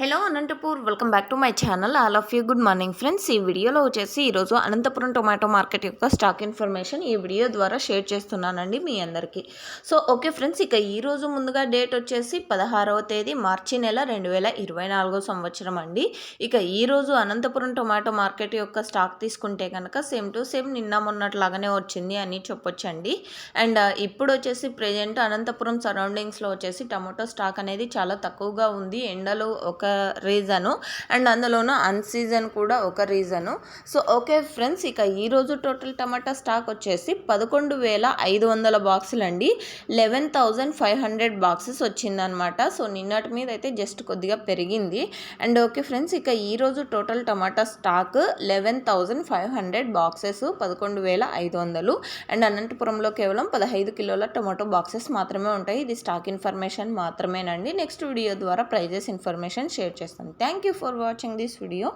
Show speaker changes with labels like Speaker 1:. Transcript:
Speaker 1: Hello Anantapur welcome back to my channel. All of you good morning friends. ఈ వీడియోలో వచ్చేసి ఈరోజు Anantapuram tomato market యొక్క స్టాక్ ఇన్ఫర్మేషన్ ఈ వీడియో ద్వారా షేర్ చేస్తున్నానండి మీ అందరికీ. సో ఓకే ఫ్రెండ్స్ ఇక ఈరోజు ముందుగా డేట్ వచ్చేసి పదహారవ తేదీ మార్చి నెల రెండు వేల ఇరవై నాలుగో సంవత్సరం అండి. ఇక ఈరోజు అనంతపురం టొమాటో మార్కెట్ యొక్క స్టాక్ తీసుకుంటే కనుక సేమ్ టు సేమ్ నిన్న మొన్నట్లాగానే వచ్చింది అని చెప్పొచ్చండి. అండ్ ఇప్పుడు వచ్చేసి ప్రజెంట్ అనంతపురం సరౌండింగ్స్లో వచ్చేసి టమాటో స్టాక్ అనేది చాలా తక్కువగా ఉంది. ఎండలు ఒక ఒక రీజను అండ్ అందులోనూ అన్సీజన్ కూడా ఒక రీజను సో ఓకే ఫ్రెండ్స్ ఇక ఈరోజు టోటల్ టమాటా స్టాక్ వచ్చేసి పదకొండు వేల ఐదు వందల బాక్సులు అండి. Eleven thousand five hundred boxes వచ్చిందనమాట సో నిన్నటి మీద అయితే జస్ట్ కొద్దిగా పెరిగింది. అండ్ ఓకే ఫ్రెండ్స్ ఇక ఈరోజు total tomato stock eleven thousand five hundred boxes పదకొండు వేల ఐదు వందలు. అండ్ అనంతపురంలో కేవలం పదహైదు కిలోల టొమాటో బాక్సెస్ మాత్రమే ఉంటాయి. ఇది స్టాక్ ఇన్ఫర్మేషన్ మాత్రమేనండి. నెక్స్ట్ వీడియో ద్వారా ప్రైజెస్ ఇన్ఫర్మేషన్ షేర్ చేస్తాను. Thank you for watching this video